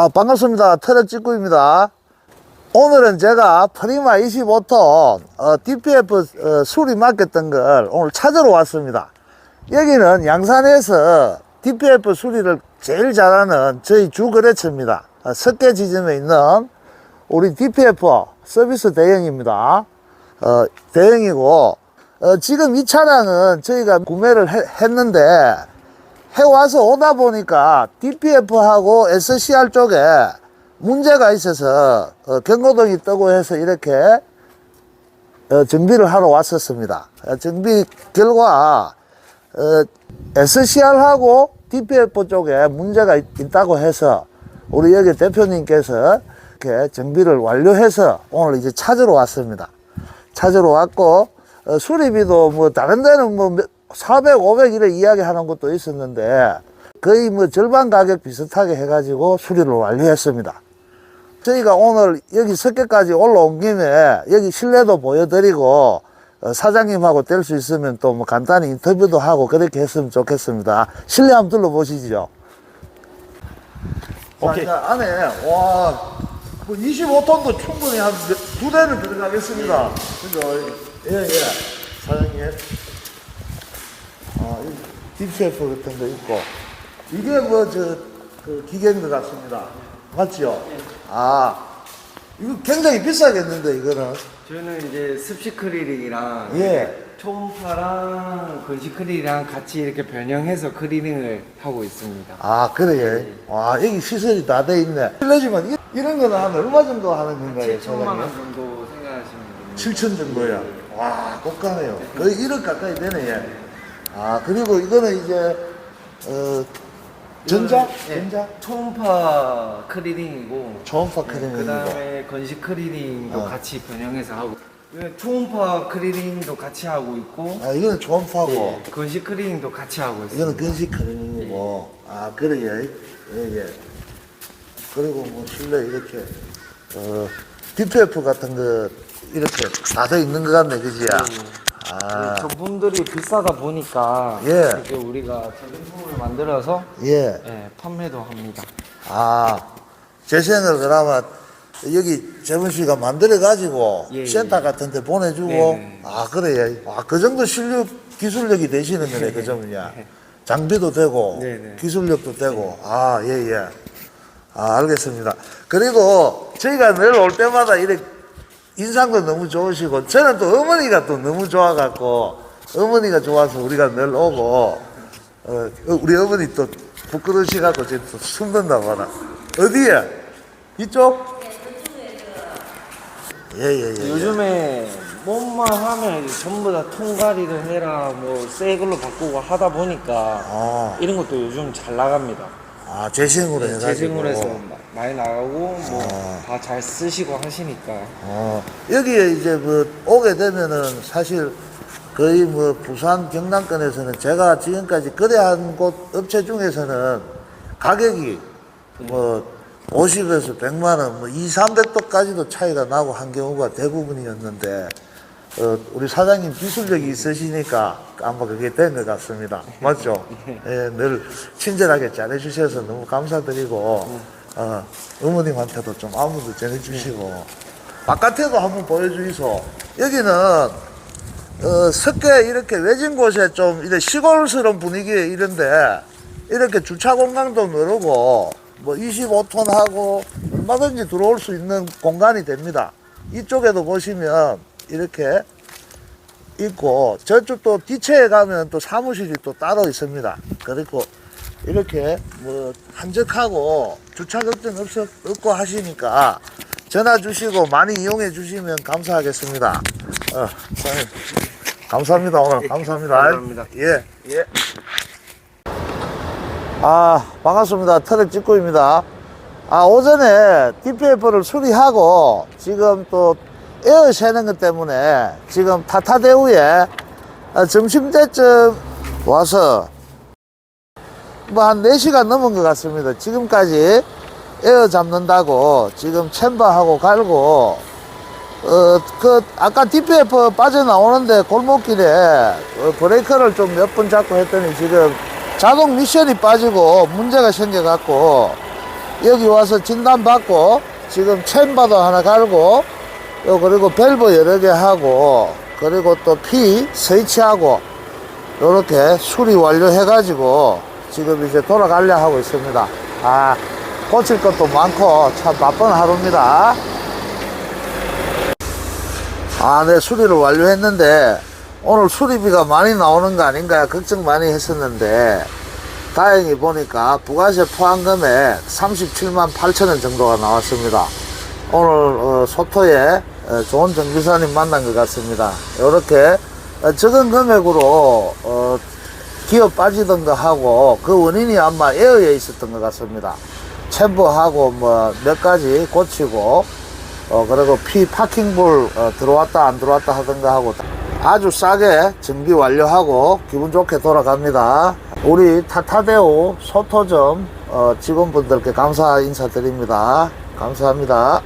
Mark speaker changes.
Speaker 1: 아, 반갑습니다. 트럭 직구입니다. 오늘은 제가 프리마 25톤 어, DPF 어, 수리 맡겼던 걸 오늘 찾으러 왔습니다. 여기는 양산에서 DPF 수리를 제일 잘하는 저희 주거래처입니다. 어, 석계 지점에 있는 우리 DPF 서비스 대행입니다. 어, 대행이고 어, 지금 이 차량은 저희가 구매를 해- 했는데 해와서 오다 보니까 DPF하고 SCR 쪽에 문제가 있어서 어, 경고등이 뜨고 해서 이렇게 어, 정비를 하러 왔었습니다. 어, 정비 결과 어, SCR하고 DPF 쪽에 문제가 있, 있다고 해서 우리 여기 대표님께서 이렇게 정비를 완료해서 오늘 이제 찾으러 왔습니다. 찾으러 왔고 어, 수리비도 뭐 다른 데는 뭐 400, 500 이래 이야기하는 것도 있었는데 거의 뭐 절반 가격 비슷하게 해가지고 수리를 완료했습니다. 저희가 오늘 여기 석계까지 올라온 김에 여기 실내도 보여드리고 어, 사장님하고 될수 있으면 또 뭐 간단히 인터뷰도 하고 그렇게 했으면 좋겠습니다. 실내 한번 둘러보시죠.
Speaker 2: 오케이.
Speaker 1: 자, 안에 와, 뭐 25톤도 충분히 한 두 대는 들어가겠습니다. 그죠? 예, 예. 사장님. 아, 이 DPF 같은 거 있고. 이게 뭐, 저, 그 기계인 것 같습니다. 맞죠? 아, 이거 굉장히 비싸겠는데, 이거는.
Speaker 2: 저는 이제 습식 크리링이랑
Speaker 1: 예.
Speaker 2: 초음파랑 건식 크리링이랑 같이 이렇게 변형해서 크리링을 하고 있습니다.
Speaker 1: 아, 그래요? 와, 여기 시설이 다 돼 있네. 실례지만, 이- 이런 거는 한 얼마 정도 하는 건가요,
Speaker 2: 7천만 원
Speaker 1: 사장님?
Speaker 2: 정도 생각하시면 됩니다.
Speaker 1: 7천 정도야. 와, 똑같네요. 거의 1억 가까이 되네, 얘. 아, 그리고 이거는 이제, 어, 전자?
Speaker 2: 네.
Speaker 1: 전자?
Speaker 2: 초음파 크리링이고
Speaker 1: 초음파
Speaker 2: 그
Speaker 1: 크림이고.
Speaker 2: 다음에 건식 크리링도
Speaker 1: 어.
Speaker 2: 같이 변형해서 하고 이거 초음파 크리링도 같이 하고 있고
Speaker 1: 아, 이거는 초음파고,
Speaker 2: 예, 건식 크리링도 같이 하고 있습니다.
Speaker 1: 이거는 근식 크림이고. 아, 그래요? 예, 예. 그리고 뭐, 실내 이렇게, 어, DPF 같은 거, 이렇게 다돼 있는 것 같네, 그지야? 아,
Speaker 2: 이 제품들이 비싸다 보니까
Speaker 1: 예.
Speaker 2: 이렇게 우리가 제품을 만들어서
Speaker 1: 예.
Speaker 2: 예, 판매도 합니다.
Speaker 1: 아, 재생을 그나마 여기 재분 씨가 만들어가지고
Speaker 2: 예,
Speaker 1: 센터
Speaker 2: 예.
Speaker 1: 같은 데 보내주고,
Speaker 2: 네네.
Speaker 1: 아, 그래요. 아, 그 정도 실력, 기술력이 되시는 거네, 그 점이야. 장비도 되고,
Speaker 2: 네 네.
Speaker 1: 기술력도 되고, 아, 예, 예. 아, 알겠습니다. 그리고 저희가 늘 올 때마다 이렇게 인상도 너무 좋으시고, 저는 또 어머니가 또 너무 좋아갖고, 어머니가 좋아서 우리가 늘 오고, 어, 우리 어머니 또 부끄러우시갖고 지금 또 숨는다 봐라. 어디에? 이쪽? 예, 예, 예.
Speaker 2: 요즘에 뭐만 하면 이제 전부 다 통가리를 해라 뭐 새 걸로 바꾸고 하다 보니까
Speaker 1: 아,
Speaker 2: 이런 것도 요즘 잘 나갑니다.
Speaker 1: 아, 재생으로 해가지고.
Speaker 2: 재생으로 해서 마- 많이 나가고 뭐
Speaker 1: 아.
Speaker 2: 다잘 쓰시고 하시니까
Speaker 1: 어, 여기에 이제 뭐 오게 되면은 사실 거의 뭐 부산 경남권에서는 제가 지금까지 거래한 곳 업체 중에서는 가격이 뭐 50에서 100만 원, 뭐 2, 300도까지도 차이가 나고 한 경우가 대부분이었는데 어, 우리 사장님 기술력이 있으시니까 아마 그게 된 것 같습니다. 맞죠? 예, 늘 친절하게 잘해주셔서 너무 감사드리고, 어, 어머님한테도 좀 안부도 전해주시고, 바깥에도 한번 보여주이소. 여기는, 어, 석계 이렇게 외진 곳에 좀 이래 시골스러운 분위기에 이런데, 이렇게 주차 공간도 넓고, 뭐 25톤 하고 얼마든지 들어올 수 있는 공간이 됩니다. 이쪽에도 보시면 이렇게 있고 저쪽도 뒤채에 가면 또 사무실이 또 따로 있습니다. 그리고 이렇게 뭐 한적하고 주차 걱정 없, 없고 하시니까 전화 주시고 많이 이용해 주시면 감사하겠습니다. 어, 감사합니다 오늘 감사합니다.
Speaker 2: 감사합니다.
Speaker 1: 예 예. 아 반갑습니다. 트럭 직구입니다. 아 오전에 DPF를 수리하고 지금 또 에어 새는 것 때문에 지금 타타대우에 아, 점심때쯤 와서 뭐 한 4시간 넘은 것 같습니다. 지금까지 에어 잡는다고 지금 챔버하고 갈고 어, 그, 아까 DPF 빠져나오는데 골목길에 어, 브레이크를 좀 몇 번 잡고 했더니 지금 자동 미션이 빠지고 문제가 생겨갖고 여기 와서 진단받고 지금 챔버도 하나 갈고 요 그리고 밸브 여러 개 하고 그리고 또피 설치하고 요렇게 수리 완료해 가지고 지금 이제 돌아가려 하고 있습니다. 아 고칠 것도 많고 참 바쁜 하루입니다. 아, 네, 수리를 완료했는데, 오늘 수리비가 많이 나오는 거 아닌가 걱정 많이 했었는데, 다행히 보니까 부가세 포함금액 37만 8천 원 정도가 나왔습니다. 오늘 어, 소토에 어, 좋은 정비사님 만난 것 같습니다. 이렇게 어, 적은 금액으로 어, 기어 빠지던 거 하고 그 원인이 아마 에어에 있었던 것 같습니다. 챔버하고 뭐 몇 가지 고치고 어, 그리고 피 파킹불 어, 들어왔다 안 들어왔다 하던가 하고 아주 싸게 정비 완료하고 기분 좋게 돌아갑니다. 우리 타타데오 소토점 어, 직원분들께 감사 인사드립니다. 감사합니다.